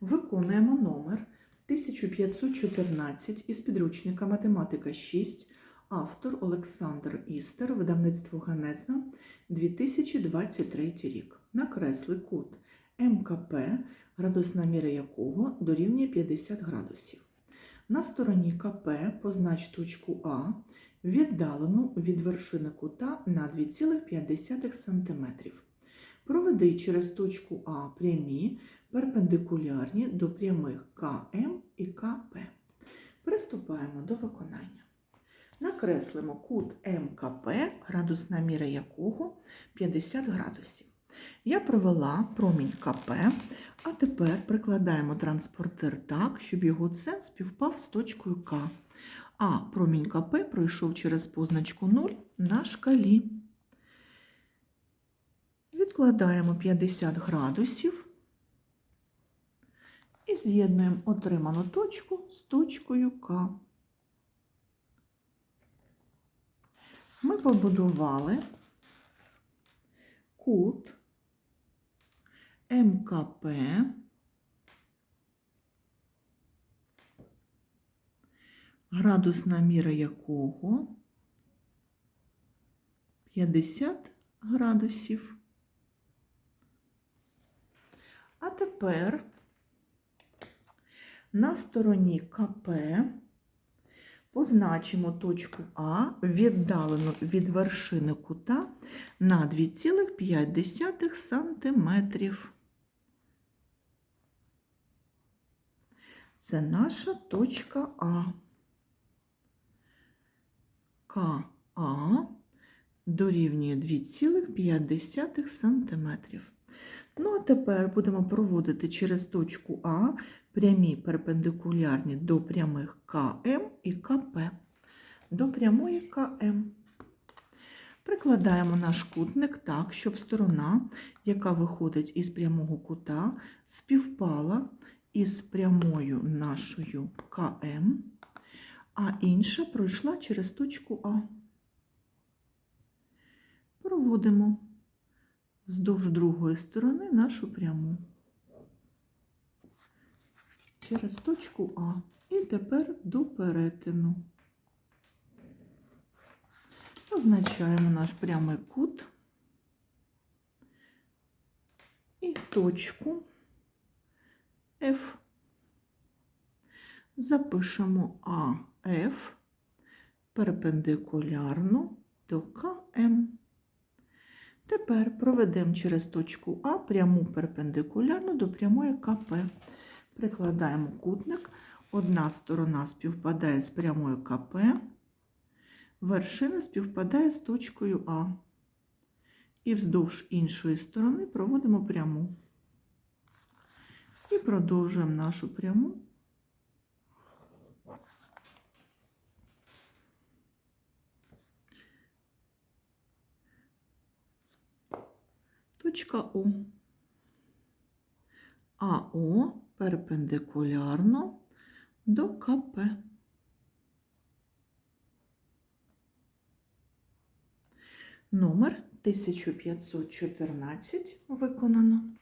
Виконуємо номер 1514 із підручника Математика 6, автор Олександр Істер, видавництво Генеза, 2023 рік. Накресли кут МКП, градусна міра якого дорівнює 50 градусів. На стороні КП познач точку А, віддалену від вершини кута на 2,5 см. Проведи через точку А прямі, перпендикулярні до прямих КМ і КП. Приступаємо до виконання. Накреслимо кут МКП, градусна міра якого 50 градусів. Я провела промінь КП, а тепер прикладаємо транспортир так, щоб його цент співпав з точкою К. А промінь КП пройшов через позначку 0 на шкалі. Відкладаємо 50 градусів і з'єднуємо отриману точку з точкою К. Ми побудували кут МКП градусна міра якого 50 градусів. А тепер на стороні КП позначимо точку А віддалену від вершини кута на 2,5 см. Це наша точка А. КА дорівнює 2,5 см. Ну, а тепер будемо проводити через точку А прямі перпендикулярні до прямих КМ і КП. До прямої КМ. Прикладаємо наш кутник так, щоб сторона, яка виходить із прямого кута, співпала із прямою нашою КМ, а інша пройшла через точку А. Проводимо вздовж другої сторони нашу пряму через точку А. І тепер до перетину. Позначаємо наш прямий кут і точку F. Запишемо АФ перпендикулярно до КМ. Тепер проведемо через точку А пряму перпендикулярно до прямої КП. Прикладаємо кутник. Одна сторона співпадає з прямою КП, вершина співпадає з точкою А. І вздовж іншої сторони проводимо пряму. І продовжуємо нашу пряму. Точка О. АО перпендикулярно до КП. Номер 1514 виконано.